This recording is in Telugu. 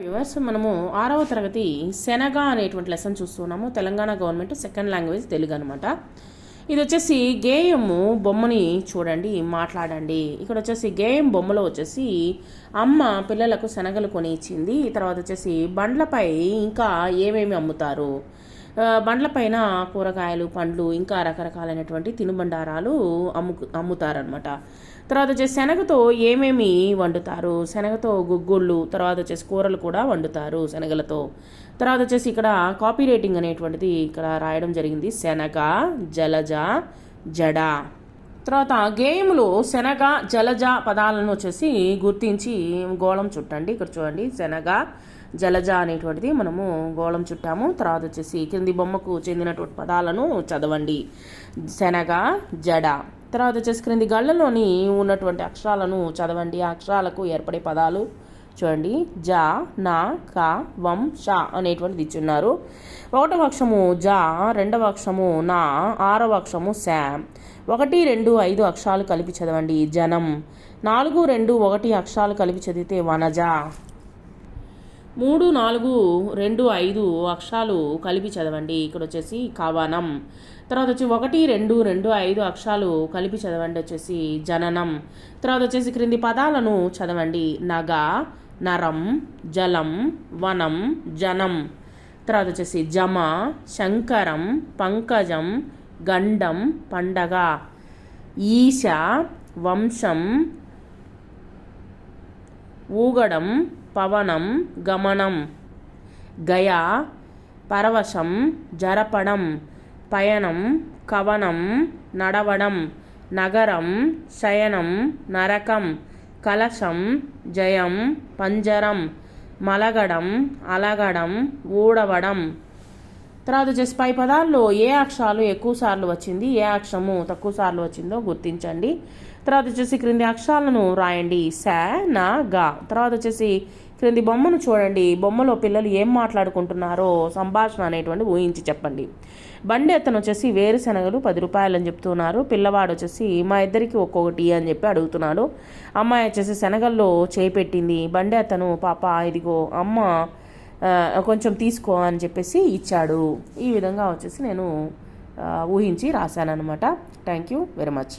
వ్యూవర్స్ మనము ఆరవ తరగతి శనగ అనేటువంటి లెసన్ చూస్తున్నాము. Telangana government second language Telugu అనమాట ఇది వచ్చేసి గేయము బొమ్మని చూడండి మాట్లాడండి. ఇక్కడ వచ్చేసి గేయం బొమ్మలో వచ్చేసి అమ్మ పిల్లలకు శనగలు కొని ఇచ్చింది. తర్వాత వచ్చేసి బండ్లపై ఇంకా ఏమేమి అమ్ముతారు? బండ్లపైన కూరగాయలు పండ్లు ఇంకా రకరకాలైనటువంటి తినుబండారాలు అమ్ము అమ్ముతారనమాట తర్వాత వచ్చేసి శనగతో ఏమేమి వండుతారు? శనగతో గుగ్గుళ్ళు తర్వాత వచ్చేసి కూరలు కూడా వండుతారు శనగలతో. తర్వాత వచ్చేసి ఇక్కడ కాపీ రేటింగ్ అనేటువంటిది ఇక్కడ రాయడం జరిగింది. శనగ జలజ జడ. తర్వాత గేమ్లో శనగ జలజ పదాలను వచ్చేసి గుర్తించి గోళం చుట్టండి. ఇక్కడ చూడండి. శనగ జలజ అనేటువంటిది మనము గోళం చుట్టాము. తర్వాత వచ్చేసి కింది బొమ్మకు చెందినటువంటి పదాలను చదవండి. శనగ జడ. తర్వాత వచ్చేసి క్రింది గళ్ళలోని ఉన్నటువంటి అక్షరాలను చదవండి. ఆ అక్షరాలకు ఏర్పడే పదాలు చూడండి. జ నా క వం ష అనేటువంటిది ఇచ్చున్నారు. ఒకటవ అక్షము జ రెండవ అక్షము నా ఆరవ అక్షము శామ్. ఒకటి రెండు ఐదు అక్షరాలు కలిపి చదవండి. జనం. నాలుగు రెండు ఒకటి అక్షరాలు కలిపి చదివితే వనజ. మూడు నాలుగు రెండు ఐదు అక్షరాలు కలిపి చదవండి. ఇక్కడ వచ్చేసి కవనం. తర్వాత వచ్చి ఒకటి రెండు రెండు ఐదు అక్షరాలు కలిపి చదవండి. వచ్చేసి జననం. తర్వాత వచ్చేసి క్రింది పదాలను చదవండి. నగ నరం జలం వనం జనం. తర్వాత వచ్చేసి జమ శంకరం పంకజం గండం పండగ. ఈశ వంశం ఊగడం పవనం గమనం. గయ పరవశం జరపడం. పయనం కవనం నడవడం. నగరం శయనం నరకం. కలశం జయం పంజరం మలగడం అలగడం ఊడవడం. తర్వాత వచ్చేసి పై పదాల్లో ఏ అక్షరాలు ఎక్కువ సార్లు వచ్చింది? ఏ అక్షరము తక్కువ సార్లు వచ్చిందో గుర్తించండి. తర్వాత వచ్చేసి క్రింది అక్షరాలను రాయండి. స నా గా. తర్వాత వచ్చేసి క్రింది బొమ్మను చూడండి. బొమ్మలో పిల్లలు ఏం మాట్లాడుకుంటున్నారో సంభాషణ అనేటువంటి ఊహించి చెప్పండి. బండి అతను వచ్చేసి వేరుశనగలు పది రూపాయలు అని చెప్తున్నారు. పిల్లవాడు వచ్చేసి మా ఇద్దరికి ఒక్కొక్కటి అని చెప్పి అడుగుతున్నాడు. అమ్మాయి వచ్చేసి శనగల్లో చేపెట్టింది బండి అతను పాప ఇదిగో అమ్మ కొంచెం తీసుకో అని చెప్పేసి ఇచ్చాడు. ఈ విధంగా వచ్చేసి నేను ఊహించి రాశాను అనమాట థ్యాంక్ యూ వెరీ మచ్.